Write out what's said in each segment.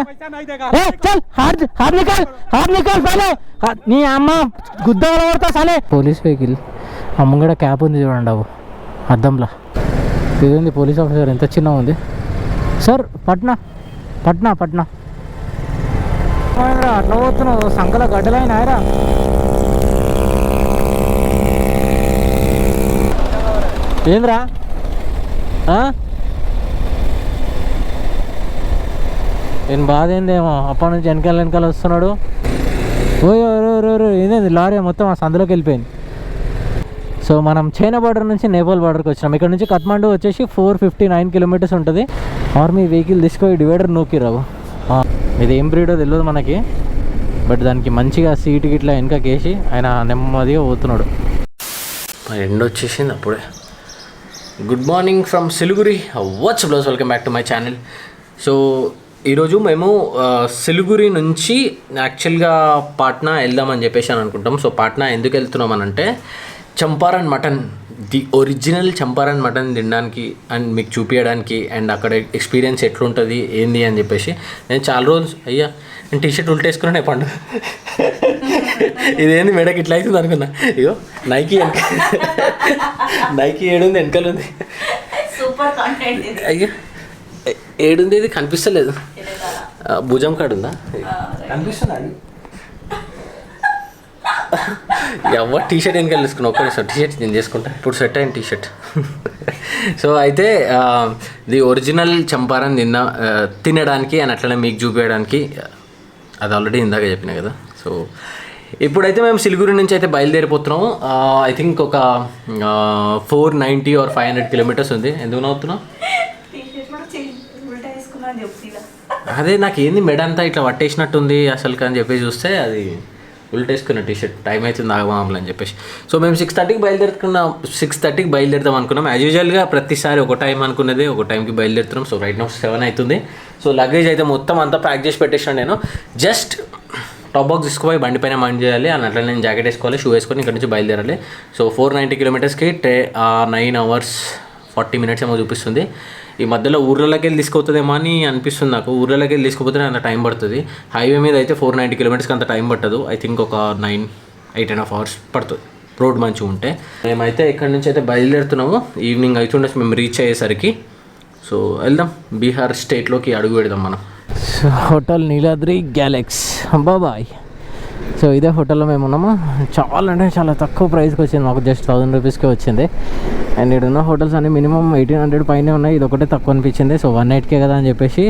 पैसा नहीं देगा ए चल हाथ हाथ निकाल हाथ निकाल पहले हाथ- నీ అమ్మ గుద్ద పడతా సలే పోలీస్ వెహికల్ అమ్మ కూడా క్యాప్ ఉంది చూడండి అవు అద్దంలా ఇదేంది పోలీస్ ఆఫీసర్ ఎంత చిన్న ఉంది సార్ పట్నా పట్నా పట్నా ఏమైందిరా, అట్లా పోతున్నావు సంకల గడ్డలైనాయరా ఏంద్రా నేను బాధ ఏందేమో? అప్పటి నుంచి వెనకాల వెనకాల వస్తున్నాడు. ఓయ్ ఓయ్ లారీ మొత్తం ఆ సందులోకి వెళ్ళిపోయింది. సో మనం చైనా బార్డర్ నుంచి నేపాల్ బార్డర్కి వచ్చినాం. ఇక్కడ నుంచి కఠ్మండు వచ్చేసి ఫోర్ ఫిఫ్టీ నైన్ కిలోమీటర్స్ ఉంటుంది. ఆర్మీ వెహికల్ తీసుకొని డివైడర్ నూకిరావు ఇది ఏం బ్రీడో తెలియదు మనకి. బట్ దానికి మంచిగా సీట్ గిట్లా వెనకకేసి ఆయన నెమ్మదిగా పోతున్నాడు. ఎండ్ వచ్చేసింది అప్పుడే. Good morning from Siliguri. What's blouse welcome back to my channel. So ఈరోజు మేము సిలిగురి నుంచి యాక్చువల్గా పాట్నా వెళ్దామని చెప్పేసి అని అనుకుంటాం. సో పాట్నా ఎందుకు వెళ్తున్నాం అని అంటే Champaran mutton the original Champaran mutton తినడానికి అండ్ మీకు చూపించడానికి అండ్ అక్కడ ఎక్స్పీరియన్స్ ఎట్లుంటుంది ఏంది అని చెప్పేసి. నేను చాలా రోజులు అయ్యా నేను టీ షర్ట్ ఉల్టేసుకున్నానే పండు. ఇదేంది మెడకి ఇట్లా అవుతుంది అనుకున్నా. ఇగో నైకి నైకి ఏడుంది వెనకాల ఉంది. అయ్యో ఏడుంది ఇది కనిపిస్తలేదు భుజం కాడు ఉందా కనిపిస్తుందా ఎవరు టీ షర్ట్ వెనకాల తీసుకున్నా ఒక్క నిమిషం టీ షర్ట్ నేను చేసుకుంటా. ఇప్పుడు సెట్ అయిన టీ షర్ట్ సో అయితే ఇది ఒరిజినల్ చంపారని తిన్న ఆ, తినడానికి అండ్ అట్లనే మీకు చూపించడానికి అది ఆల్రెడీ ఇందాక చెప్పిన కదా. సో ఇప్పుడైతే మేము సిలిగురి నుంచి అయితే బయలుదేరిపోతున్నాము. ఐ థింక్ ఒక four ninety or five hundred kilometres ఉంది. ఎందుకు నవ్వుతున్నావు? అదే నాకు ఏంది మెడ అంతా ఇట్లా పట్టేసినట్టుంది అసలు అని చెప్పి చూస్తే అది ఉల్టేసుకున్న టీ షర్ట్ టైం అవుతుంది ఆగమామలు అని చెప్పేసి. సో మేము సిక్స్ థర్టీకి బయలుదేరుతున్నాం. సిక్స్ థర్టీకి బయలుదేరుదాం అనుకున్నాం. యాజ్ యూజువల్గా ప్రతిసారి ఒక టైం అనుకున్నది ఒక టైంకి బయలుదేరుతున్నాం. సో రైట్ నౌ సెవెన్ అవుతుంది. సో లగేజ్ అయితే మొత్తం అంతా ప్యాక్ చేసి పెట్టేసాను నేను. జస్ట్ టాప్ బాక్స్ తీసుకుపోయి బండి పైన మైండ్ చేయాలి. అని అట్లా నేను జాకెట్ వేసుకోవాలి షూ వేసుకొని ఇక్కడ నుంచి బయలుదేరాలి. సో ఫోర్ నైంటీ కిలోమీటర్స్కి టే నైన్ అవర్స్ ఫార్టీ మినిట్స్ ఏమో చూపిస్తుంది. ఈ మధ్యలో ఊర్లలోకి వెళ్ళి తీసుకుపోతుందేమో అని అనిపిస్తుంది నాకు. ఊర్లలోకి వెళ్ళి తీసుకుపోతే అంత టైం పడుతుంది. హైవే మీద అయితే ఫోర్ నైంటీ కిలోమీటర్స్కి అంత టైం పట్టదు. ఐ థింక్ ఒక nine eight and half hours పడుతుంది. రోడ్ మంచిగా ఉంటే. మేమైతే ఇక్కడి నుంచి అయితే బయలుదేరుతున్నాము. ఈవినింగ్ అవుతుండొచ్చు మేము రీచ్ అయ్యేసరికి. సో వెళ్దాం. బీహార్ స్టేట్లోకి అడుగు పెడదాం మనం. Hotel Niladri Galaxy. బాబాయ్. సో ఇదే హోటల్లో మేము ఉన్నాము. చాలా అంటే చాలా తక్కువ ప్రైస్కి వచ్చింది. మాకు జస్ట్ థౌసండ్ రూపీస్కి వచ్చింది. అండ్ ఇక్కడ ఉన్న హోటల్స్ అన్ని మినిమం ఎయిటీన్ హండ్రెడ్ పైనే ఉన్నాయి. ఇది ఒకటే తక్కువ అనిపించింది. సో వన్ నైట్కే కదా అని చెప్పేసి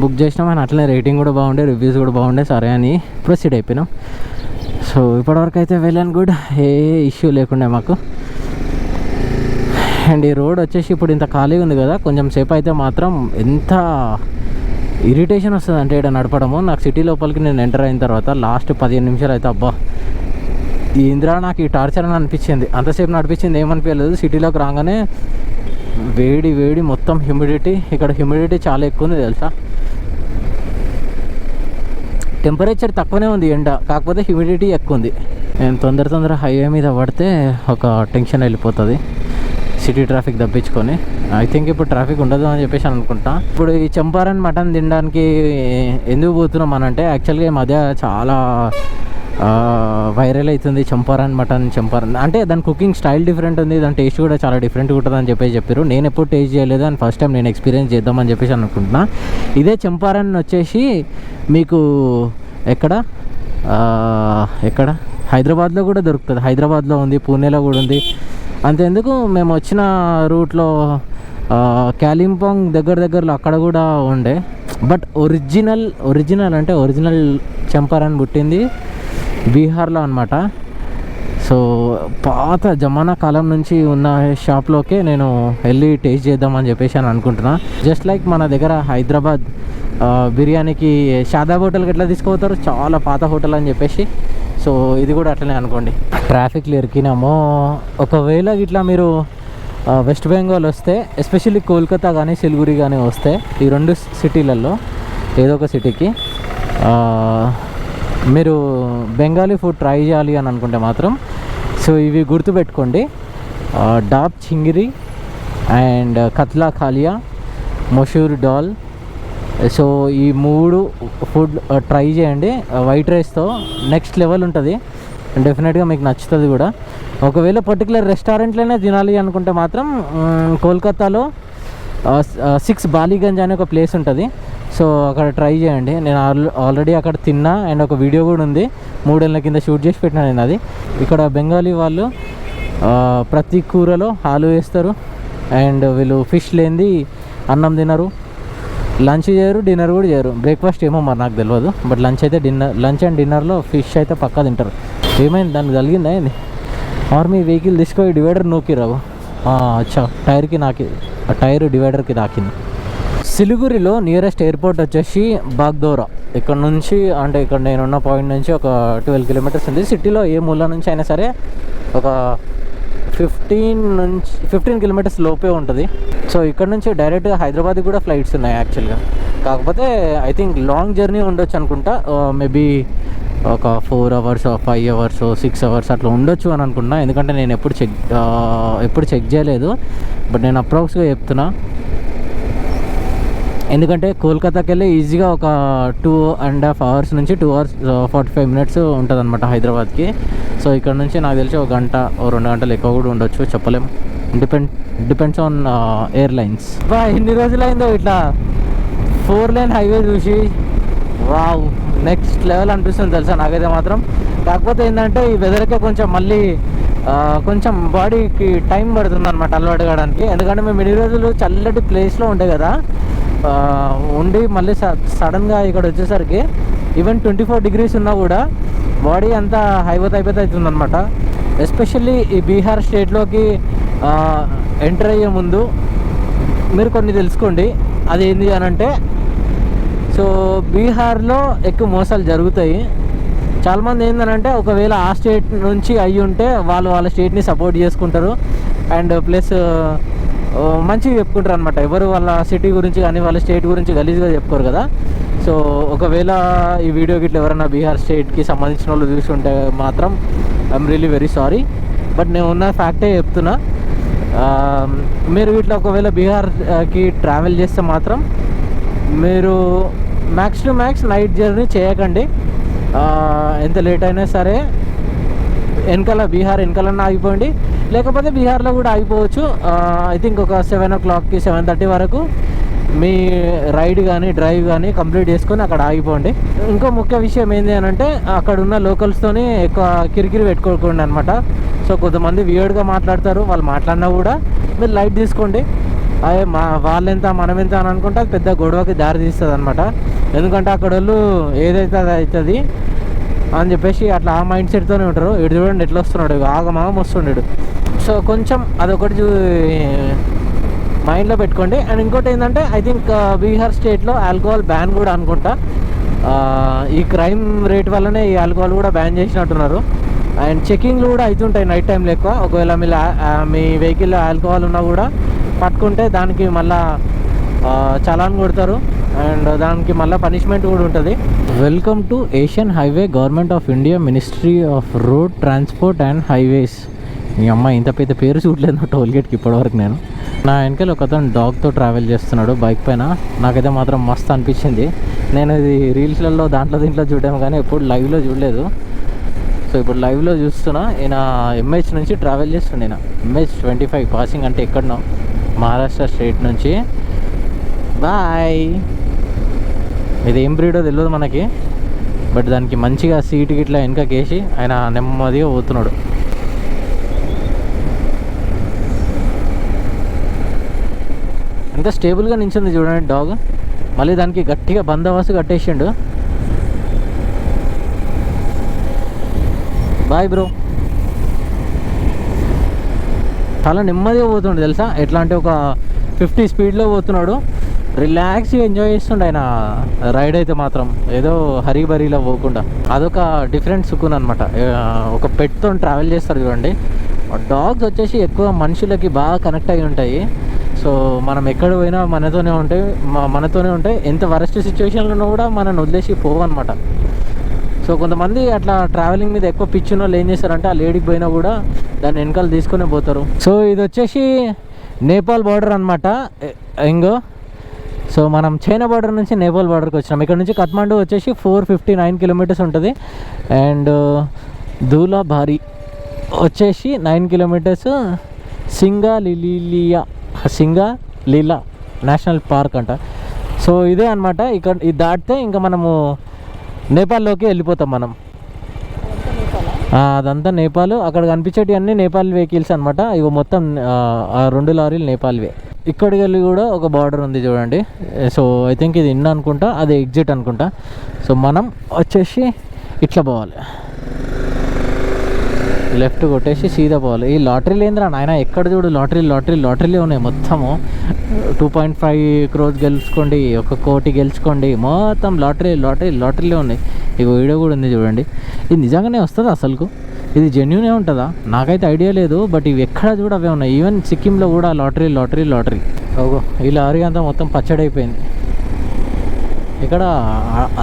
బుక్ చేసినాం. అండ్ అట్లనే రేటింగ్ కూడా బాగుండే రివ్యూస్ కూడా బాగుండే. సరే అని ప్రొసీడ్ అయిపోయినాం. సో ఇప్పటివరకు అయితే వెల్ అండ్ గుడ్ ఏ ఇష్యూ లేకుండే మాకు. అండ్ ఈ రోడ్ వచ్చేసి ఇప్పుడు ఇంత ఖాళీగా ఉంది కదా. కొంచెం సేపు అయితే మాత్రం ఎంత ఇరిటేషన్ వస్తుంది అంటే ఇక్కడ నడపడము. నాకు సిటీ లోపలికి నేను ఎంటర్ అయిన తర్వాత లాస్ట్ పదిహేను నిమిషాలు అయితే అబ్బా! ఈ ఇందిరా నాకు ఈ టార్చర్ అని అనిపించింది. అంతసేపు నడిపించింది ఏమనిపించలేదు. సిటీలోకి రాగానే వేడి వేడి మొత్తం హ్యూమిడిటీ ఇక్కడ హ్యూమిడిటీ చాలా ఎక్కువ ఉంది తెలుసా? టెంపరేచర్ తక్కువనే ఉంది ఎండ. కాకపోతే హ్యూమిడిటీ ఎక్కువ ఉంది. నేను తొందర తొందర హైవే మీద పడితే ఒక టెన్షన్ వెళ్ళిపోతుంది. సిటీ ట్రాఫిక్ తప్పించుకొని. ఐ థింక్ ఇప్పుడు ట్రాఫిక్ ఉండదు అని చెప్పేసి అనుకుంటా. ఇప్పుడు ఈ చంపారన్ మటన్ తినడానికి ఎందుకు పోతున్నాం అని అంటే యాక్చువల్గా ఈ మధ్య చాలా వైరల్ అవుతుంది చంపారన్ మటన్ చంపారన్ అంటే దాని కుకింగ్ స్టైల్ డిఫరెంట్ ఉంది దాని టేస్ట్ కూడా చాలా డిఫరెంట్గా ఉంటుంది అని చెప్పేసి చెప్పారు నేను ఎప్పుడు టేస్ట్ చేయలేదు అని ఫస్ట్ టైం నేను ఎక్స్పీరియన్స్ చేద్దామని చెప్పేసి అనుకుంటున్నా. ఇదే చంపారన్ వచ్చేసి మీకు ఎక్కడ? ఎక్కడ? హైదరాబాద్లో కూడా దొరుకుతుంది. హైదరాబాద్లో ఉంది పూణేలో కూడా ఉంది. అంతెందుకు మేము వచ్చిన రూట్లో క్యాలింపాంగ్ దగ్గర దగ్గరలో అక్కడ కూడా ఉండే. బట్ ఒరిజినల్ ఒరిజినల్ అంటే ఒరిజినల్ చంపారన్ పుట్టింది బీహార్లో అనమాట సో పాత జమానా కాలం నుంచి ఉన్న షాప్లోకే నేను వెళ్ళి టేస్ట్ చేద్దామని చెప్పేసి అని అనుకుంటున్నా. జస్ట్ లైక్ మన దగ్గర హైదరాబాద్ బిర్యానీకి షాదాబ్ హోటల్కి ఎట్లా తీసుకుపోతారు చాలా పాత హోటల్ అని చెప్పేసి సో ఇది కూడా అట్లనే అనుకోండి. ట్రాఫిక్లో ఇరికినామో ఒకవేళ ఇట్లా మీరు వెస్ట్ బెంగాల్ వస్తే ఎస్పెషల్లీ కోల్కతా కానీ సిలిగురి కానీ వస్తే ఈ రెండు సిటీలలో ఏదో ఒక సిటీకి మీరు బెంగాలీ ఫుడ్ ట్రై చేయాలి అని అనుకుంటే మాత్రం సో ఇవి గుర్తుపెట్టుకోండి. డాబ్ చింగిరి అండ్ కత్లా ఖాలియా మషూర్ డాల్ సో ఈ మూడు ఫుడ్ ట్రై చేయండి. వైట్ రైస్తో నెక్స్ట్ లెవెల్ ఉంటుంది. డెఫినెట్గా మీకు నచ్చుతుంది కూడా. ఒకవేళ పర్టికులర్ రెస్టారెంట్లోనే తినాలి అనుకుంటే మాత్రం కోల్కతాలో సిక్స్ బాలీగంజ్ అనే ఒక ప్లేస్ ఉంటుంది. సో అక్కడ ట్రై చేయండి. నేను ఆల్ ఆల్రెడీ అక్కడ తిన్నా అండ్ ఒక వీడియో కూడా ఉంది. మూడేళ్ళ కింద షూట్ చేసి పెట్టినా నేను అది. ఇక్కడ బెంగాలీ వాళ్ళు ప్రతి కూరలో ఆలు వేస్తారు. అండ్ వీళ్ళు ఫిష్ లేనిది అన్నం తినరు. లంచ్ చేయరు డిన్నర్ కూడా చేయరు. బ్రేక్ఫాస్ట్ ఏమో మరి నాకు తెలియదు బట్ లంచ్ అయితే డిన్నర్ లంచ్ అండ్ డిన్నర్లో ఫిష్ అయితే పక్కా తింటారు. ఏమైంది? దానికి కలిగిందా ఏంది? ఆర్మీ వెహికల్ తీసుకొని డివైడర్ నూకిరావు అచ్చా. టైర్కి నాకి ఆ టైర్ డివైడర్కి తాకింది సిలిగురిలో నియరెస్ట్ ఎయిర్పోర్ట్ వచ్చేసి బాగ్దోరా. ఇక్కడ నుంచి అంటే ఇక్కడ నేనున్న పాయింట్ నుంచి ఒక ట్వెల్వ్ కిలోమీటర్స్ ఉంది. సిటీలో ఏ మూల నుంచి అయినా సరే ఒక ఫిఫ్టీన్ నుంచి ఫిఫ్టీన్ కిలోమీటర్స్ లోపే ఉంటుంది. సో ఇక్కడ నుంచి డైరెక్ట్గా హైదరాబాద్కి కూడా ఫ్లైట్స్ ఉన్నాయి యాక్చువల్గా. కాకపోతే ఐ థింక్ లాంగ్ జర్నీ ఉండొచ్చు అనుకుంటా. మేబీ ఒక four hours five hours six hours అట్లా ఉండొచ్చు అని అనుకుంటున్నా. ఎందుకంటే నేను ఎప్పుడు చెక్ ఎప్పుడు చెక్ చేయలేదు. బట్ నేను అప్రాక్స్గా చెప్తున్నా. ఎందుకంటే కోల్కతాకి వెళ్ళి ఈజీగా ఒక టూ అండ్ హాఫ్ అవర్స్ నుంచి two hours forty five minutes ఉంటుంది అనమాట హైదరాబాద్కి. సో ఇక్కడ నుంచి నాకు తెలిసి ఒక గంట ఓ రెండు గంటలు ఎక్కువ కూడా ఉండొచ్చు చెప్పలేం డిపెండ్ డిపెండ్స్ ఆన్ ఎయిర్లైన్స్ బా ఎన్ని రోజులైందో ఇట్లా. ఫోర్ లైన్ హైవే చూసి వావ్ నెక్స్ట్ లెవెల్ అనిపిస్తుంది తెలుసా నాకైతే మాత్రం. కాకపోతే ఏంటంటే ఈ వెదర్కే కొంచెం మళ్ళీ కొంచెం బాడీకి టైం పడుతుంది అనమాట అలవాటు కావడానికి ఎందుకంటే మేము ఇన్ని రోజులు చల్లటి ప్లేస్లో ఉండే కదా. ఉండి మళ్ళీ సడన్గా ఇక్కడ వచ్చేసరికి ఈవెన్ ట్వంటీ ఫోర్ డిగ్రీస్ ఉన్నా కూడా బాడీ అంతా హైబత్ అయిపోతే అవుతుంది అనమాట ఎస్పెషల్లీ ఈ బీహార్ స్టేట్లోకి ఎంటర్ అయ్యే ముందు మీరు కొన్ని తెలుసుకోండి. అది ఏంటి అని అంటే సో బీహార్లో ఎక్కువ మోసాలు జరుగుతాయి. చాలామంది ఏంటంటే ఒకవేళ ఆ స్టేట్ నుంచి అయ్యి ఉంటే వాళ్ళు వాళ్ళ స్టేట్ని సపోర్ట్ చేసుకుంటారు. అండ్ ప్లస్ మంచిగా చెప్పుకుంటారు అనమాట ఎవరు వాళ్ళ సిటీ గురించి కానీ వాళ్ళ స్టేట్ గురించి గలీజ్గా చెప్పుకోరు కదా. సో ఒకవేళ ఈ వీడియో గిట్ల ఎవరైనా బీహార్ స్టేట్కి సంబంధించిన వాళ్ళు చూసుంటే మాత్రం I'm really very sorry. But నేను ఉన్న ఫ్యాక్టే చెప్తున్నా. మీరు ఇట్లా ఒకవేళ బీహార్కి ట్రావెల్ చేస్తే మాత్రం మీరు max to max night journey చేయకండి. ఎంత లేట్ అయినా సరే వెనకాల బీహార్ వెనకాలన్నా ఆగిపోండి. లేకపోతే బీహార్లో కూడా ఆగిపోవచ్చు. ఐ థింక్ ఒక సెవెన్ ఓ క్లాక్కి సెవెన్ థర్టీ వరకు మీ రైడ్ కానీ డ్రైవ్ కానీ కంప్లీట్ చేసుకొని అక్కడ ఆగిపోండి. ఇంకో ముఖ్య విషయం ఏంటి అని అంటే అక్కడ ఉన్న లోకల్స్తోని ఎక్కువ కిరికిరి పెట్టుకోకండి అనమాట సో కొంతమంది వియర్డ్గా మాట్లాడతారు వాళ్ళు మాట్లాడినా కూడా మీరు లైట్ తీసుకోండి. అదే మా వాళ్ళెంత మనం ఎంత అని అనుకుంటే అది పెద్ద గొడవకి దారి తీస్తుంది అనమాట ఎందుకంటే అక్కడ వాళ్ళు ఏదైతే అది అవుతుంది అని చెప్పేసి అట్లా ఆ మైండ్ సెట్తోనే ఉంటారు. ఇటు చూడండి ఎట్లా వస్తున్నాడు ఆగమాగం వస్తుండడు. సో కొంచెం అదొకటి చూ మైండ్లో పెట్టుకోండి. అండ్ ఇంకోటి ఏంటంటే ఐ థింక్ బీహార్ స్టేట్లో ఆల్కహాల్ బ్యాన్ కూడా అనుకుంటా. Uh, ఈ క్రైమ్ రేట్ వల్లనే ఈ ఆల్కహాల్ కూడా బ్యాన్ చేసినట్టున్నారు. అండ్ చెకింగ్లు కూడా అవుతుంటాయి నైట్ టైంలో ఎక్కువ. ఒకవేళ మీ మీ వెహికల్లో ఆల్కహాల్ ఉన్నా కూడా పట్టుకుంటే దానికి మళ్ళా uh, చలాన్ కొడతారు. అండ్ దానికి మళ్ళీ పనిష్మెంట్ కూడా ఉంటుంది. Welcome to Asian highway government of India ministry of road transport and highways మీ అమ్మ ఇంత పెద్ద పేరు చూడలేదు టోల్గేట్కి ఇప్పటివరకు నేను. నా వెనకాల ఒక అతను డాగ్తో ట్రావెల్ చేస్తున్నాడు బైక్ పైన. నాకైతే మాత్రం మస్తు అనిపించింది. నేను ఇది రీల్స్లలో దాంట్లో దీంట్లో చూడాము కానీ ఎప్పుడు లైవ్లో చూడలేదు. సో ఇప్పుడు లైవ్లో చూస్తున్నా. ఈయన ఎంహెచ్ నుంచి ట్రావెల్ చేస్తుండే ఈయన. ఎంహెచ్ ట్వంటీ ఫైవ్ పాసింగ్ అంటే ఎక్కడనో మహారాష్ట్ర స్టేట్ నుంచి. బాయ్ ఇది ఏం బ్రీడో తెలియదు మనకి. బట్ దానికి మంచిగా సీట్ గిట్లా వెనకకేసి ఆయన నెమ్మదిగా పోతున్నాడు. ఎంత స్టేబుల్గా నించుంది చూడండి డాగ్. మళ్ళీ దానికి గట్టిగా బందోబస్తు కట్టేసిండు. Bye bro. చాలా నెమ్మదిగా పోతుండు తెలుసా? ఎట్లా అంటే ఒక ఫిఫ్టీ స్పీడ్లో పోతున్నాడు. రిలాక్స్గా ఎంజాయ్ చేస్తుండే ఆయన. రైడ్ అయితే మాత్రం ఏదో హరిబరిలో పోకుండా. అదొక డిఫరెంట్ సుకున్ అనమాట ఒక పెట్తో ట్రావెల్ చేస్తారు చూడండి. డాగ్స్ వచ్చేసి ఎక్కువ మనుషులకి బాగా కనెక్ట్ అయి ఉంటాయి. సో మనం ఎక్కడ పోయినా మనతోనే ఉంటాయి మనతోనే ఉంటాయి ఎంత వరస్ట్ సిచ్యువేషన్లో ఉన్నా కూడా మనం వదిలేసి పోవన్నమాట. సో కొంతమంది అట్లా ట్రావెలింగ్ మీద ఎక్కువ పిచ్చిన వాళ్ళు ఏం చేస్తారంటే ఆ లేడీకి పోయినా కూడా దాన్ని వెనకాల తీసుకునే పోతారు. సో ఇది వచ్చేసి నేపాల్ బార్డర్ అనమాట ఇంగో. సో మనం చైనా బార్డర్ నుంచి నేపాల్ బార్డర్కి వచ్చినాం. ఇక్కడ నుంచి కత్మండు వచ్చేసి ఫోర్ ఫిఫ్టీ నైన్ కిలోమీటర్స్ ఉంటుంది. అండ్ దూలా భారీ వచ్చేసి నైన్ కిలోమీటర్స్ సింగా లిలిలియా సింగా లీలా నేషనల్ పార్క్ అంట. సో ఇదే అనమాట ఇక్కడ ఇది దాటితే ఇంకా మనము నేపాల్లోకి వెళ్ళిపోతాం మనం. అదంతా నేపాల్. అక్కడ కనిపించేటి అన్ని నేపాల్ వెహికల్స్ అనమాట ఇవి మొత్తం రెండు లారీలు నేపాల్వే. ఇక్కడికి వెళ్ళి కూడా ఒక బార్డర్ ఉంది చూడండి. సో ఐ థింక్ ఇది ఇన్ అనుకుంటా అది ఎగ్జిట్ అనుకుంటా. సో మనం వచ్చేసి ఇట్లా పోవాలి. లెఫ్ట్ కొట్టేసి సీదా పోవాలి. ఈ లాటరీలు ఏంద్రా నాయన ఎక్కడ చూడు లాటరీ లాటరీ లాటరీలే ఉన్నాయి మొత్తము. టూ పాయింట్ ఫైవ్ క్రోజ్ గెలుచుకోండి ఒక కోటి గెలుచుకోండి మొత్తం లాటరీ లాటరీ లాటరీలే ఉన్నాయి. ఇక వీడియో కూడా ఉంది చూడండి. ఇది నిజంగానే వస్తుందా అసలుకు? ఇది జెన్యునే ఉంటుందా? నాకైతే ఐడియా లేదు బట్ ఇవి ఎక్కడ చూడ అవే ఉన్నాయి. ఈవెన్ సిక్కింలో కూడా లాటరీ లాటరీ లాటరీ. ఓగో ఈ లారీ అంతా మొత్తం పచ్చడి అయిపోయింది ఇక్కడ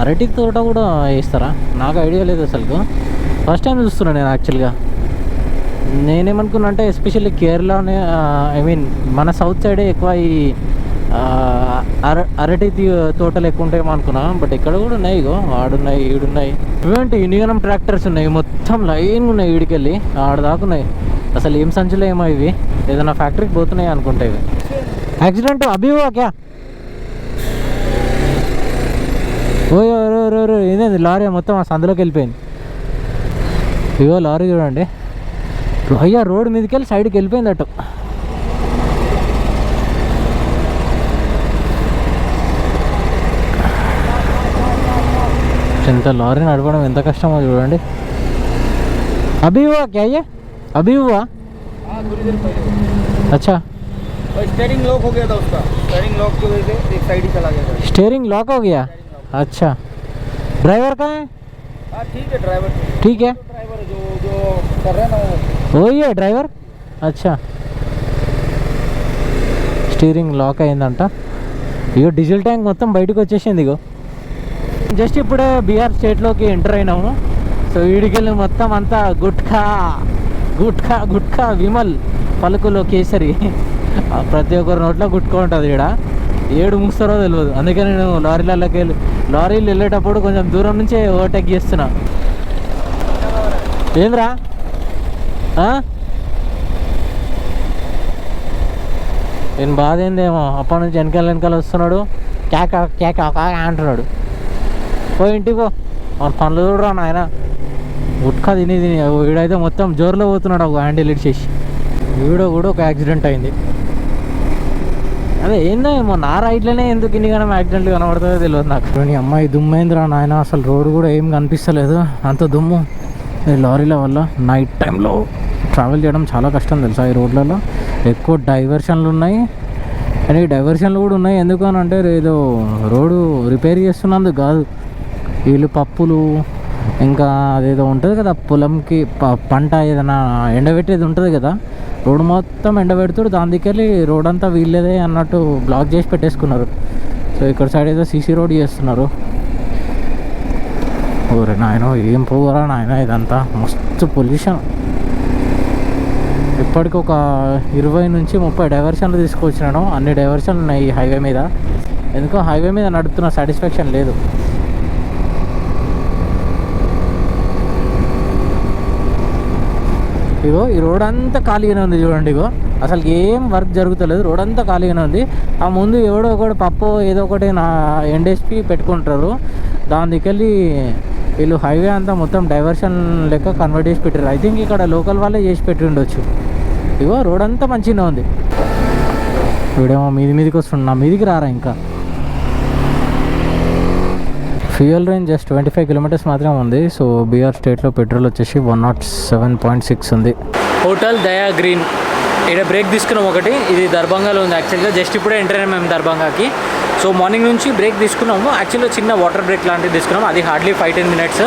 అరటి తోట కూడా వేస్తారా? నాకు ఐడియా లేదు అసలు ఫస్ట్ టైం చూస్తున్నాను నేను యాక్చువల్గా నేనేమనుకున్నా అంటే ఎస్పెషల్లీ కేరళనే ఐ మీన్ మన సౌత్ సైడే ఎక్కువ ఈ అర అరటి తోటలు ఎక్కువ ఉంటాయేమో అనుకున్నా. బట్ ఇక్కడ కూడా ఉన్నాయి ఇగో ఆడున్నాయి ఈడున్నాయి. ఇవేంటి ఇనిగనం ట్రాక్టర్స్ ఉన్నాయి. మొత్తం లైన్ ఉన్నాయి ఈడికెళ్ళి ఆడ దాకా ఉన్నాయి. అసలు ఏం సంచులు ఏమో ఇవి. ఏదైనా ఫ్యాక్టరీకి పోతున్నాయి అనుకుంటా ఇవి. యాక్సిడెంట్ అభివా క్యా? ఓయ్ ఓయ్ ఇదేంది లారీ మొత్తం ఆ సందులోకి వెళ్ళిపోయింది. ఇగో లారీ చూడండి. అయ్యా రోడ్ మీదకి వెళ్ళి సైడ్కి వెళ్ళిపోయింది అటు ఇంత లారీ నడపడం ఎంత కష్టమో చూడండి అభి हुआ क्या ये अभी हुआ हाँ थोड़ी देर पहले अच्छा और स्टेयरिंग लॉक हो गया था उसका स्टेयरिंग लॉक की वजह से एक साइड ही चला गया था स्टेयरिंग लॉक हो गया अच्छा ड्राइवर कहाँ है हाँ ठीक है ड्राइवर ठीक है ड्राइवर जो जो कर रहे हैं ना वो वही है డ్రైవర్ అచ్చా స్టీరింగ్ లాక్ అయిందంట ఇగో డీజిల్ ట్యాంక్ మొత్తం బయటకు వచ్చేసింది ఇగో జస్ట్ ఇప్పుడే బీహార్ స్టేట్లోకి ఎంటర్ అయినాము సో వీడికెళ్ళి మొత్తం అంతా గుట్కా గుట్కా గుట్కా విమల్ పలుకులో కేసరి ఆ ప్రతి ఒక్కరి నోట్లో గుట్కా ఉంటుంది ఇక్కడ ఏడు ముస్తారో తెలియదు అందుకని నేను లారీలలోకి వెళ్ళి లారీలు వెళ్ళేటప్పుడు కొంచెం దూరం నుంచే ఓవర్టేక్ చేస్తున్నా ఏంద్రా ఆ? నేను బాధ ఏందేమో అప్పటి నుంచి వెనకాల వెనకాల వస్తున్నాడు. కేక కేక అంటున్నాడు. పో ఇంటికో పో. మన పనులు చూడరా నాయన. గుట్కా తిని తిని వీడైతే మొత్తం జోరులో పోతున్నాడు ఒక హ్యాండిల్ ఇచ్చేసి వీడో కూడా ఒక యాక్సిడెంట్ అయింది. అదే ఏందో ఏమో నా రైట్లోనే ఎందుకు ఇన్ని కానీ యాక్సిడెంట్ కనబడుతుందో తెలియదు నాకు. నీ అమ్మాయి దుమ్మైందిరా నాయన అసలు రోడ్డు కూడా ఏం కనిపిస్తలేదు. అంత దుమ్ము. లారీల వల్ల నైట్ టైంలో. ట్రావెల్ చేయడం చాలా కష్టం తెలుసా ఈ రోడ్లలో? ఎక్కువ డైవర్షన్లు ఉన్నాయి. కానీ డైవర్షన్లు కూడా ఉన్నాయి. ఎందుకు అని అంటే ఏదో రోడ్డు రిపేర్ చేస్తున్నందుకు కాదు. వీళ్ళు పప్పులు ఇంకా అదేదో ఉంటుంది కదా పొలంకి ప- పంట ఏదైనా ఎండబెట్టేది ఉంటుంది కదా రోడ్డు మొత్తం ఎండబెడుతుడు దాని దగ్గరికి రోడ్ అంతా వీళ్ళేదే అన్నట్టు బ్లాక్ చేసి పెట్టేసుకున్నారు. సో ఇక్కడ సైడ్ ఏదో సీసీ రోడ్ చేస్తున్నారు. ఓరే నాయన ఏం పోరా నాయన ఇదంతా? మస్తు పొల్యూషన్. ఇప్పటికి ఒక ఇరవై నుంచి ముప్పై డైవర్షన్లు తీసుకొచ్చినాను. అన్ని డైవర్షన్లు ఉన్నాయి ఈ హైవే మీద. ఎందుకో హైవే మీద నడుపుతున్న సాటిస్ఫాక్షన్ లేదు. ఇగో ఈ రోడ్ అంతా ఖాళీగానే ఉంది చూడండి ఇగో. అసలు ఏం వర్క్ జరుగుతలేదు. రోడ్ అంతా ఖాళీగానే ఉంది. ఆ ముందు ఎవడో ఒకటి పప్పు ఏదో ఒకటి నా ఎండేసి పెట్టుకుంటారు. దాని వీళ్ళు హైవే అంతా మొత్తం డైవర్షన్ లెక్క కన్వర్ట్ చేసి పెట్టారు ఐ థింక్ ఇక్కడ లోకల్ వాళ్ళే చేసి పెట్టి ఉండొచ్చు ఇగో రోడ్ అంతా మంచిగా ఉంది. వీడేమో మీది మీదకి వస్తుండు నా మీదికి రారా ఇంకా? Fuel range just twenty five kilometres మాత్రమే ఉంది. సో బీఆర్ స్టేట్లో పెట్రోల్ వచ్చేసి one not seven point six ఉంది. Hotel Daya Green. ఇక్కడ బ్రేక్ తీసుకున్నాం ఒకటి. ఇది దర్భంగాలో ఉంది యాక్చువల్గా. జస్ట్ ఇప్పుడే ఎంటర్ అయినాం మేము దర్భంగాకి. సో మార్నింగ్ నుంచి బ్రేక్ తీసుకున్నాము. యాక్చువల్గా చిన్న వాటర్ బ్రేక్ లాంటిది తీసుకున్నాం. అది hardly five ten minutes.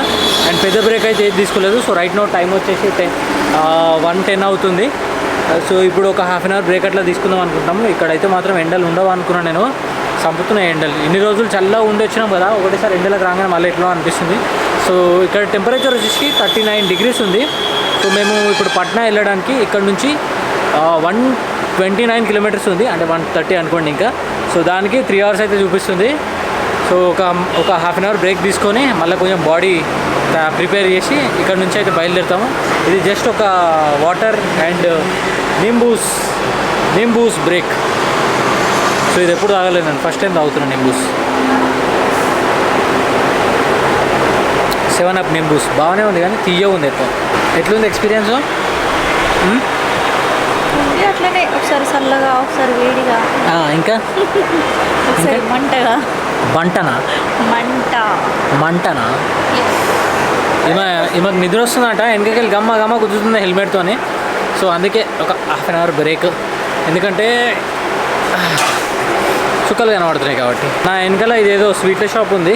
And పెద్ద బ్రేక్ అయితే ఏది తీసుకోలేదు. సో రైట్ నో టైం వచ్చేసి టెన్ వన్ టెన్ అవుతుంది. సో ఇప్పుడు ఒక హాఫ్ అన్ అవర్ బ్రేక్ అట్లా తీసుకుందాం అనుకుంటాము ఇక్కడైతే మాత్రం ఎండలు ఉండవు అనుకున్నాను నేను. చంపుతున్నాయి ఎండలు. ఇన్ని రోజులు చల్లగా ఉండి వచ్చినాం కదా ఒకటేసారి ఎండలకు రాగానే మళ్ళీ ఎట్లా అనిపిస్తుంది. సో ఇక్కడ టెంపరేచర్ వచ్చేసి థర్టీ నైన్ డిగ్రీస్ ఉంది. సో మేము ఇప్పుడు పట్నా వెళ్ళడానికి ఇక్కడ నుంచి వన్ ట్వంటీ నైన్ కిలోమీటర్స్ ఉంది. అంటే వన్ థర్టీ అనుకోండి ఇంకా. సో దానికి త్రీ అవర్స్ అయితే చూపిస్తుంది. సో ఒక ఒక హాఫ్ అన్ అవర్ బ్రేక్ తీసుకొని మళ్ళీ కొంచెం బాడీ ప్రిపేర్ చేసి ఇక్కడ నుంచి అయితే బయలుదేరుతాము. ఇది జస్ట్ ఒక వాటర్ అండ్ నింబూస్ నింబూస్ బ్రేక్ సో ఇది ఎప్పుడు తాగలేదు నేను. ఫస్ట్ టైం తాగుతున్నాను నింబూస్ సెవెన్ అప్ నింబూస్ బాగానే ఉంది కానీ తీయ ఉంది ఎక్కువ. ఎట్లుంది ఎక్స్పీరియన్స్ ఉంది అట్లనే. ఒకసారి చల్లగా ఒకసారి వేడిగా. ఇంకా? ఒకసారి మంటగా. బంటనా మంట. మంటనా? ఈమె ఈమెకు నిద్ర వస్తుందట. వెనకకెళ్ళి గమ్మ గమ్మ కుదురుతుంది హెల్మెట్తోని. సో అందుకే ఒక హాఫ్ అన్ అవర్ బ్రేక్ ఎందుకంటే చుక్కలు కనబడుతున్నాయి కాబట్టి. నా వెనకాల ఇదేదో స్వీట్ల షాప్ ఉంది.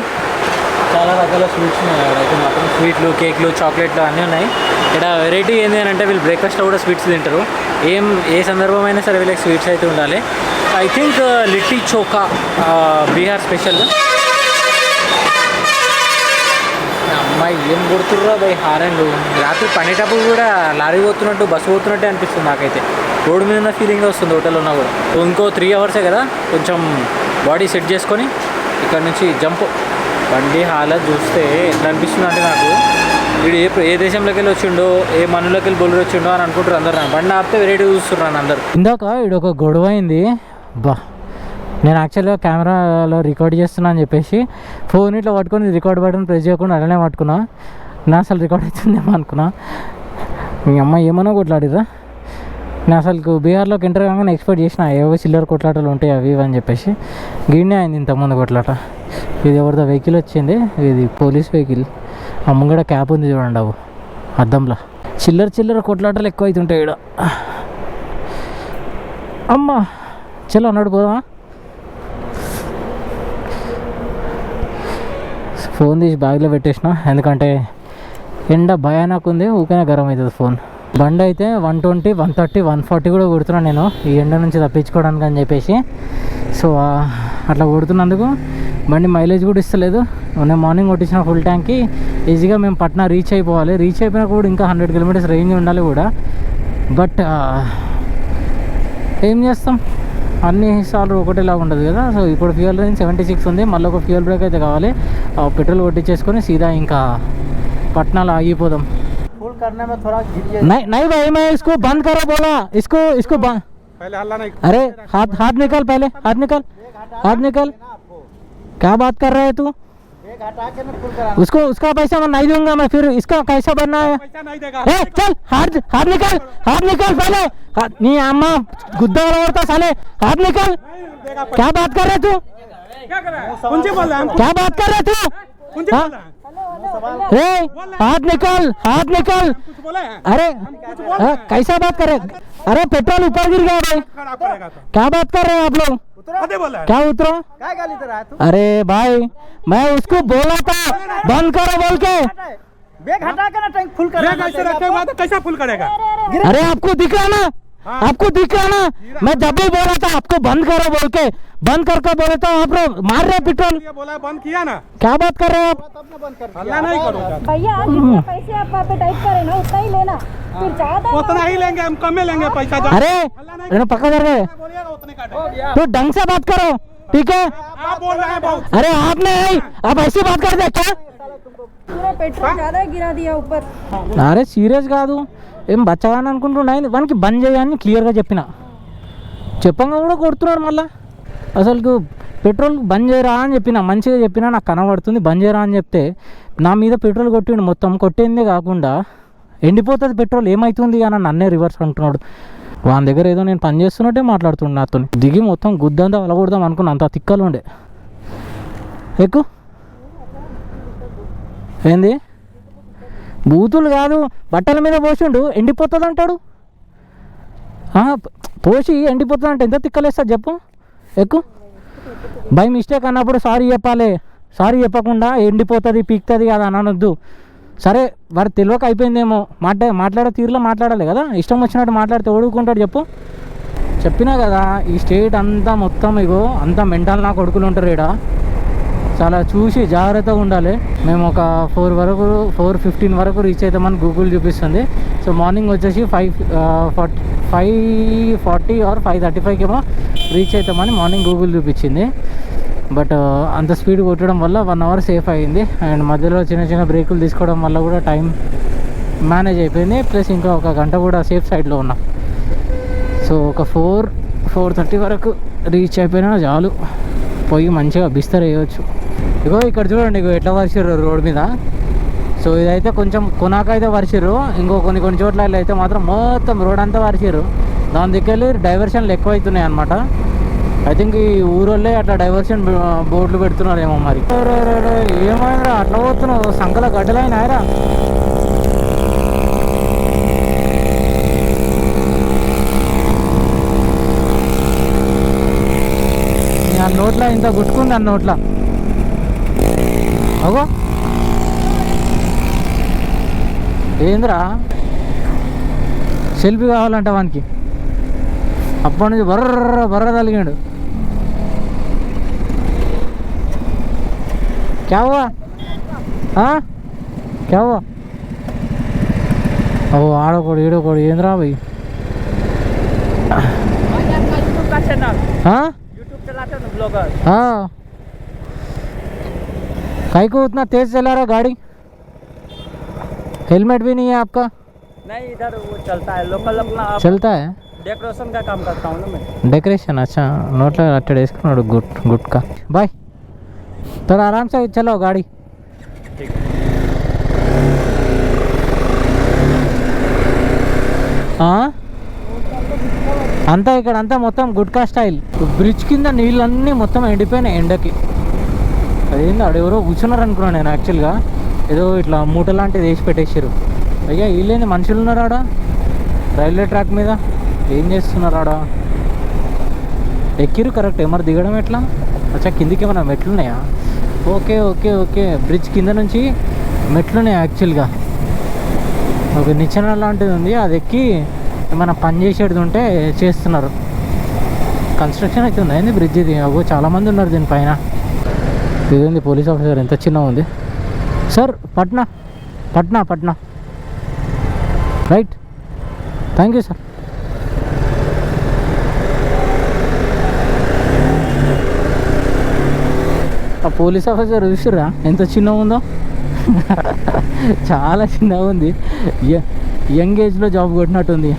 చాలా రకాల స్వీట్స్ ఉన్నాయి. అక్కడైతే మాత్రం స్వీట్లు కేక్లు చాక్లెట్లు అన్నీ ఉన్నాయి. ఇక్కడ వెరైటీ ఏంటి అని అంటే వీళ్ళు బ్రేక్ఫాస్ట్లో కూడా స్వీట్స్ తింటారు. ఏం ఏ సందర్భమైనా సరే వీళ్ళకి స్వీట్స్ అయితే ఉండాలి. I think litti chokha Bihar special అమ్మాయి ఏం కొడుతుర్రో బై హారెండు రాత్రి పనేటప్పుడు కూడా లారీ పోతున్నట్టు బస్సు పోతున్నట్టే అనిపిస్తుంది నాకైతే. రోడ్డు మీద ఉన్న ఫీలింగ్ వస్తుంది హోటల్ ఉన్నా కూడా. ఇంకో త్రీ అవర్సే కదా కొంచెం బాడీ సెట్ చేసుకొని ఇక్కడ నుంచి జంప్ బండి హాలత్ చూస్తే ఎట్లా అనిపిస్తుంది అంటే నాకు వీడు ఏ ఏ దేశంలోకి వెళ్ళి వచ్చిండో ఏ మనలోకి వెళ్ళి బొల్లు వచ్చిండో అని అనుకుంటారు అందరు బండి ఆపితే వెరైటీ చూస్తున్నారు అందరు. ఇందాక వీడు ఒక గొడవ అయింది. బా నేను యాక్చువల్గా కెమెరాలో రికార్డ్ చేస్తున్నా అని చెప్పేసి ఫోన్ ఇట్లా పట్టుకొని రికార్డ్ బటన్ ప్రెస్ చేయకుండా అలానే పట్టుకున్నా. నా అసలు రికార్డ్ అవుతుందేమో అనుకున్నా. మీ అమ్మ ఏమన్నా కొట్లాడిరా నేను అసలు బీహార్లోకి ఎంటర్ కాగానే ఎక్స్పెక్ట్ చేసిన ఏవో చిల్లర కొట్లాటలు ఉంటాయి అవి ఇవి అని చెప్పేసి. గిడినే అయింది ఇంతకుముందు కొట్లాట. ఇది ఎవరిదో వెహికల్ వచ్చింది. ఇది పోలీస్ వెహికల్ ఆ ముంగడ క్యాప్ ఉంది చూడండి అవు అద్దంలో. చిల్లర చిల్లర కొట్లాటలు ఎక్కువ అవుతుంటాయి ఇక్కడ అమ్మా! చలో అన్నాడు పోదామా? ఫోన్ తీసి బ్యాగ్లో పెట్టేసిన. ఎందుకంటే ఎండ భయానకు ఉంది ఊకనే గరం అవుతుంది ఫోన్. బండి అయితే one twenty one thirty one forty కూడా కొడుతున్నాను నేను. ఈ ఎండ నుంచి తప్పించుకోవడానికి అని చెప్పేసి. సో అట్లా కొడుతున్నందుకు బండి మైలేజ్ కూడా ఇస్తలేదు. నేను మార్నింగ్ కొట్టించిన ఫుల్ ట్యాంక్కి ఈజీగా మేము పట్నా రీచ్ అయిపోవాలి. రీచ్ అయిపోయినా కూడా ఇంకా హండ్రెడ్ కిలోమీటర్స్ రేంజ్ ఉండాలి కూడా. బట్ ఏం చేస్తాం? అన్ని సార్లు ఒకటేలా ఉండదు కదా సో ఇప్పుడు ఫ్యూయల్ రేంజ్ సెవెంటీ సిక్స్ ఉంది మళ్ళీ ఒక ఫ్యూయల్ బ్రేక్ అయితే కావాలి ఆ పెట్రోల్ కొట్టించేసుకొని సీదా ఇంకా పట్నాలో ఆగిపోదాం फुल करने में थोड़ा गिर नहीं नहीं भाई मैं इसको बंद करो बोला इसको इसको बंद पहले हल्ला नहीं अरे हाथ हाथ निकल पहले हाथ निकल हाथ निकल क्या बात कर रहे है तू उसको उसका पैसा मैं नहीं दूँगा मैं फिर इसका कैसा बनना है? ए, चल हाथ हाथ निकल हाथ निकल पहले नहीं अम्मा गुद्दा वाला साले। हाथ निकल। क्या बात कर रहे तू? क्या बात कर रहे तू? हाँ? हाथ निकल हाथ निकल। अरे हाँ, कैसा बात कर रहे अरे पेट्रोल ऊपर गिर गया भाई। तो। क्या बात कर रहे हैं आप लोग? क्या उतरो? क्या गाली दे रहा है तू? अरे भाई मैं उसको बोला था। बंद करो बोल के। बैग हटा के ना टैंक फुल कर तो कैसा फुल करेगा? अरे आपको दिख रहा ना? हाँ। आपको दिख रहा ना? मैं जब भी बोला था आपको बंद करो बोल के। बंद करके बोले था आप लोग मार रहे पेट्रोल। बोला बंद किया ना? क्या बात कर रहे हो आप? भैया हम्म। पैसे आप पे टाइप करें ना उतना ही लेना। हाँ। उतना ही लेंगे हम कम लेंगे हाँ। पैसा अरे पक्का कर रहे। तो ढंग से बात करो ठीक है? आप बोल रहे हैं अरे आपने आप ऐसी बात कर दे क्या? पूरा पेट्रोल हाँ। ज़्यादा गिरा दिया ऊपर। अरे सीरियस गा दू। ఏం బచ్చగాని అనుకుంటున్నా వానికి బంద్ చేయని క్లియర్గా చెప్పిన. చెప్పంగా కూడా కొడుతున్నాడు మళ్ళా. అసలు పెట్రోల్ బంద్ చేయరా అని చెప్పిన మంచిగా చెప్పినా నాకు కనబడుతుంది బంద్ చేయరా అని చెప్తే నా మీద పెట్రోల్ కొట్టిండు. మొత్తం కొట్టిందే కాకుండా ఎండిపోతుంది పెట్రోల్ ఏమవుతుంది అని నన్నే రివర్స్ అంటున్నాడు. వాని దగ్గర ఏదో నేను పని చేస్తున్నట్టే మాట్లాడుతుండే నాతో. దిగి మొత్తం గుద్దంతా వలగొడదాం అనుకున్నా అంత తిక్కలు ఉండే ఎక్కువ ఏంది? బూతులు కాదు బట్టల మీద పోసిండు ఎండిపోతుంది అంటాడు పోసి ఎండిపోతుంది అంటే ఎంత తిక్కలేస్తా చెప్పు. ఎక్కు. బై మిస్టేక్ అన్నప్పుడు సారీ చెప్పాలి. సారీ చెప్పకుండా ఎండిపోతుంది పీక్తుంది కదా అని అనొద్దు సరే వాడు తెలియక అయిపోయిందేమో. మాట్లా మాట్లాడే తీరులో మాట్లాడాలి కదా? ఇష్టం వచ్చినట్టు మాట్లాడితే ఓడుకుంటాడు చెప్పు. చెప్పినా కదా ఈ స్టేట్ అంతా మొత్తం ఇగో అంతా మెంటల్ నా కొడుకులు ఉంటారు ఇక్కడ చాలా చూసి జాగ్రత్తగా ఉండాలి. మేము ఒక ఫోర్ వరకు ఫోర్ ఫిఫ్టీన్ వరకు రీచ్ అవుతామని గూగుల్ చూపిస్తుంది. సో మార్నింగ్ వచ్చేసి five forty five forty or five thirty ఫైవ్కి ఏమో రీచ్ అవుతామని మార్నింగ్ గూగుల్ చూపించింది. బట్ అంత స్పీడ్ కొట్టడం వల్ల వన్ అవర్ సేఫ్ అయింది. అండ్ మధ్యలో చిన్న చిన్న బ్రేకులు తీసుకోవడం వల్ల కూడా టైం మేనేజ్ అయిపోయింది. ప్లస్ ఇంకా ఒక గంట కూడా సేఫ్ సైడ్లో ఉన్నాం. సో ఒక ఫోర్ ఫోర్ థర్టీ వరకు రీచ్ అయిపోయినా చాలు. పోయి మంచిగా బిస్తర్ వేయవచ్చు ఇగో ఇక్కడ చూడండి ఇగో ఎట్లా పరిచిర్రు రోడ్ మీద. సో ఇదైతే కొంచెం కొనాకైతే పరిచిర్రు ఇంకో కొన్ని కొన్ని చోట్ల అయితే మాత్రం మొత్తం రోడ్ అంతా పరిచిర్రు దాని దగ్గర డైవర్షన్లు ఎక్కువ అవుతున్నాయి అనమాట ఐ థింక్ ఈ ఊరోళ్ళే అట్లా డైవర్షన్ బోర్డులు పెడుతున్నారేమో మరి. ఏమైనా అట్లా పోతున్నావు? సంకల గడ్డలైనాయరా? ఆ నోట్ల ఇంత గుట్టుకుంది అన్న నోట్ల. అగో. ఏంద్రా? సెల్ఫీ కావాలంట వానికి. అప్పటి నుంచి బర్ర బర్ర తలిగాడు. క్యావా? క్యావా? ఓ ఆడోకోడు ఈడోకోడు ఏంద్రా భయ్ हाँ कहीं को उतना तेज चला रहा गाड़ी। हेलमेट भी नहीं है आपका। नहीं इधर वो चलता है लोकल अपना चलता है? डेकोरेशन का काम करता हूँ ना मैं। डेकोरेशन अच्छा नोट अटेड वेसुకున్నాడు గుట్ का। बाय तो आराम से चलाओ गाड़ी। ठीक। हाँ? అంతా ఇక్కడ అంతా మొత్తం గుట్కా స్టైల్ బ్రిడ్జ్ కింద నీళ్ళన్నీ మొత్తం ఎండిపోయినాయి ఎండకి అదేంది ఆడ ఎవరో కూర్చున్నారు అనుకున్నాను నేను యాక్చువల్గా ఏదో ఇట్లా మూట లాంటిది వేసి పెట్టేసారు అయ్యా వీళ్ళేంది మనుషులు ఉన్నారు ఆడ? రైల్వే ట్రాక్ మీద? ఏం చేస్తున్నారు ఆడ? ఎక్కిరు కరెక్ట్ మరి దిగడం ఎట్లా? అచ్చా కిందికి ఏమైనా మెట్లున్నాయా? Okay okay okay. బ్రిడ్జ్ కింద నుంచి మెట్లున్నాయి యాక్చువల్గా ఒక నిచ్చెన లాంటిది ఉంది. అది ఎక్కి ఏమైనా పని చేసేది ఉంటే చేస్తున్నారు. కన్స్ట్రక్షన్ అయితే ఉంది? ఏంది బ్రిడ్జ్ ఇది? అగో చాలామంది ఉన్నారు దీనిపైన. ఇదేంది పోలీస్ ఆఫీసర్? ఎంత చిన్న ఉంది? Sir Patna Patna Patna. Right. Thank you sir. ఆ పోలీస్ ఆఫీసర్ చూసిర్రా? ఎంత చిన్నగా ఉందో? చాలా చిన్నగా ఉంది. యంగ్ ఏజ్లో జాబ్ కొట్టినట్టుంది.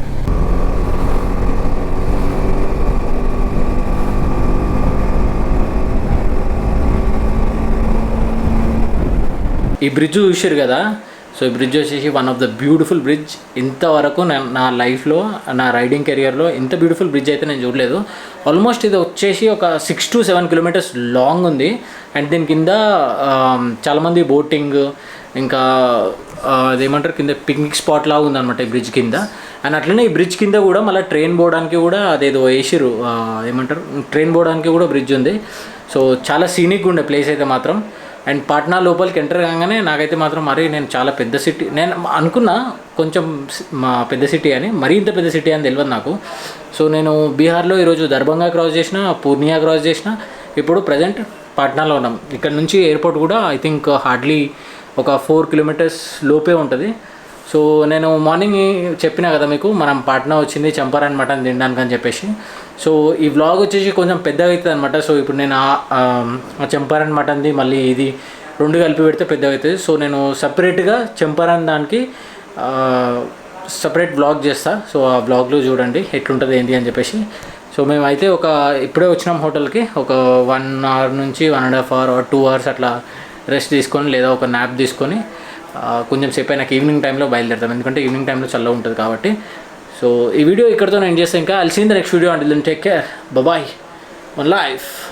ఈ బ్రిడ్జ్ చూసారు కదా? సో ఈ బ్రిడ్జ్ వచ్చేసి one of the beautiful bridge ఇంతవరకు నా- నా లైఫ్లో నా రైడింగ్ కెరియర్లో ఇంత బ్యూటిఫుల్ బ్రిడ్జ్ అయితే నేను చూడలేదు. ఆల్మోస్ట్ ఇది వచ్చేసి ఒక six to seven kilometres long ఉంది. అండ్ దీని కింద చాలామంది బోటింగ్ ఇంకా అదేమంటారు? కింద పిక్నిక్ స్పాట్ లాగా ఉందన్నమాట ఈ బ్రిడ్జ్ కింద. అండ్ అట్లనే ఈ బ్రిడ్జ్ కింద కూడా మళ్ళీ ట్రైన్ పోవడానికి కూడా అదేదో వేసిరు ఏమంటారు ట్రైన్ పోవడానికి కూడా బ్రిడ్జ్ ఉంది. సో చాలా సీనిక్ ఉండే ప్లేస్ అయితే మాత్రం. అండ్ పాట్నా లోపలికి ఎంటర్ కాగానే నాకైతే మాత్రం మరీ నేను చాలా పెద్ద సిటీ నేను అనుకున్నా కొంచెం సి- మా పెద్ద సిటీ అని మరీ ఇంత పెద్ద సిటీ అని తెలియదు నాకు. సో నేను బీహార్లో ఈరోజు దర్భంగా క్రాస్ చేసిన పూర్ణియా క్రాస్ చేసిన ఇప్పుడు ప్రజెంట్ పాట్నాలో ఉన్నాం. ఇక్కడ నుంచి ఎయిర్పోర్ట్ కూడా ఐ థింక్ హార్డ్లీ ఒక ఫోర్ కిలోమీటర్స్ లోపే ఉంటుంది. సో నేను మార్నింగ్ చెప్పినా కదా మీకు మనం పాట్నా వచ్చింది చంపారన్ మటన్ తినడానికి అని చెప్పేసి. సో ఈ వ్లాగ్ వచ్చేసి కొంచెం పెద్దగా అవుతుంది అనమాట సో ఇప్పుడు నేను ఆ- మటన్ది మళ్ళీ ఇది రెండు కలిపి పెడితే పెద్దగా అవుతుంది సో నేను సపరేట్గా చంపారన్ దానికి సపరేట్ బ్లాగ్ చేస్తా. సో ఆ బ్లాగ్లో చూడండి ఎట్లుంటుంది ఏంటి అని చెప్పేసి. సో మేమైతే ఒక ఇప్పుడే వచ్చినాం హోటల్కి ఒక వన్ అవర్ నుంచి one and half hour two hours అట్లా రెస్ట్ తీసుకొని లేదా ఒక న్యాప్ తీసుకొని కొంచెం సేపు అయినాక ఈవినింగ్ టైంలో బయలుదేరుతాం ఎందుకంటే ఈవినింగ్ టైంలో చల్లగా ఉంటుంది కాబట్టి. సో ఈ వీడియో ఇక్కడితో నేను చేస్తాను ఇంకా అల్సింది నెక్స్ట్ వీడియో అంటే take care bye one life